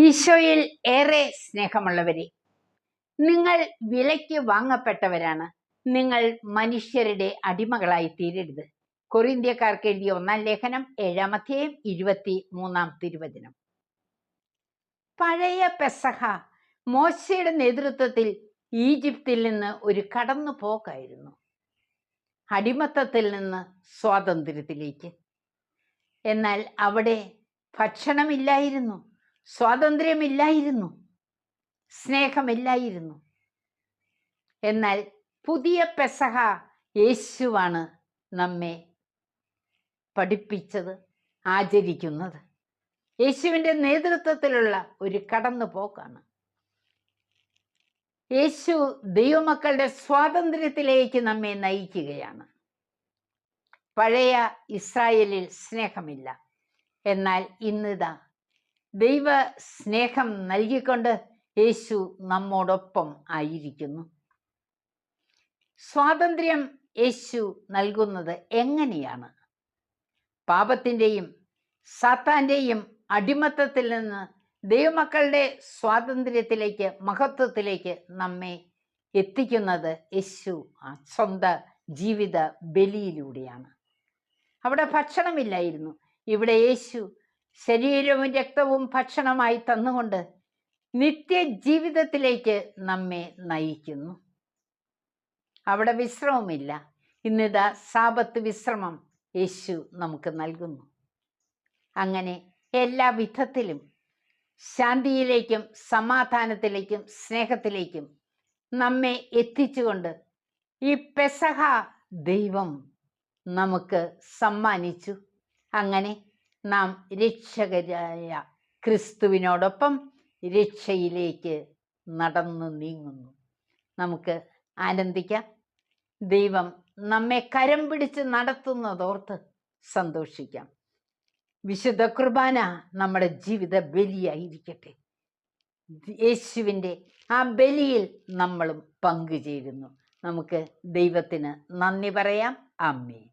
ഈശോയിൽ ഏറെ സ്നേഹമുള്ളവരെ നിങ്ങൾ വിലയ്ക്ക് വാങ്ങപ്പെട്ടവരാണ്. നിങ്ങൾ മനുഷ്യരുടെ അടിമകളായി തീരരുത്. കൊറിന്ത്യക്കാർക്ക് എഴുതിയ ഒന്നാം ലേഖനം ഏഴാമധ്യേയും ഇരുപത്തി മൂന്നാം തിരുവചനം. പഴയ പെസഹ മോശയുടെ നേതൃത്വത്തിൽ ഈജിപ്തിൽ നിന്ന് ഒരു കടന്നു പോക്കായിരുന്നു അടിമത്തത്തിൽ നിന്ന് സ്വാതന്ത്ര്യത്തിലേക്ക്. എന്നാൽ അവിടെ ഭക്ഷണമില്ലായിരുന്നു. സ്വാതന്ത്ര്യമില്ലായിരുന്നു. സ്നേഹമില്ലായിരുന്നു. എന്നാൽ പുതിയ പെസഹ യേശുവാണ് നമ്മെ പഠിപ്പിച്ചത് ആചരിക്കുന്നത്. യേശുവിന്റെ നേതൃത്വത്തിലുള്ള ഒരു കടന്നുപോക്കാണ്. യേശു ദൈവമക്കളുടെ സ്വാതന്ത്ര്യത്തിലേക്ക് നമ്മെ നയിക്കുകയാണ്. പഴയ ഇസ്രായേലിൽ സ്നേഹമില്ല. എന്നാൽ ഇന്നിതാ ദൈവ സ്നേഹം നൽകിക്കൊണ്ട് യേശു നമ്മോടൊപ്പം ആയിരിക്കുന്നു. സ്വാതന്ത്ര്യം യേശു നൽകുന്നത് എങ്ങനെയാണ്? പാപത്തിന്റെയും സാത്താന്റെയും അടിമത്തത്തിൽ നിന്ന് ദൈവമക്കളുടെ സ്വാതന്ത്ര്യത്തിലേക്ക് മഹത്വത്തിലേക്ക് നമ്മെ എത്തിക്കുന്നത് യേശു സ്വന്ത ജീവിത ബലിയിലൂടെയാണ്. അവിടെ ഭക്ഷണമില്ലായിരുന്നു. ഇവിടെ യേശു ശരീരവും രക്തവും ഭക്ഷണമായി തന്നുകൊണ്ട് നിത്യജീവിതത്തിലേക്ക് നമ്മെ നയിക്കുന്നു. അവിടെ വിശ്രമമില്ല ഇന്നിതാ സാപത്ത് വിശ്രമം യേശു നമുക്ക് നൽകുന്നു. അങ്ങനെ എല്ലാ വിധത്തിലും ശാന്തിയിലേക്കും സമാധാനത്തിലേക്കും സ്നേഹത്തിലേക്കും നമ്മെ എത്തിച്ചുകൊണ്ട് ഈ പെസഹ ദൈവം നമുക്ക് സമ്മാനിച്ചു. അങ്ങനെ നാം രക്ഷകരായ ക്രിസ്തുവിനോടൊപ്പം രക്ഷയിലേക്ക് നടന്നു നീങ്ങുന്നു. നമുക്ക് ആനന്ദിക്കാം. ദൈവം നമ്മെ കരം പിടിച്ച് നടത്തുന്നതോർത്ത് സന്തോഷിക്കാം. വിശുദ്ധ കുർബാന നമ്മുടെ ജീവിത ബലിയായിരിക്കട്ടെ. യേശുവിന്റെ ആ ബലിയിൽ നമ്മളും പങ്കുചേരുന്നു. നമുക്ക് ദൈവത്തിന് നന്ദി പറയാം. അമ്മേ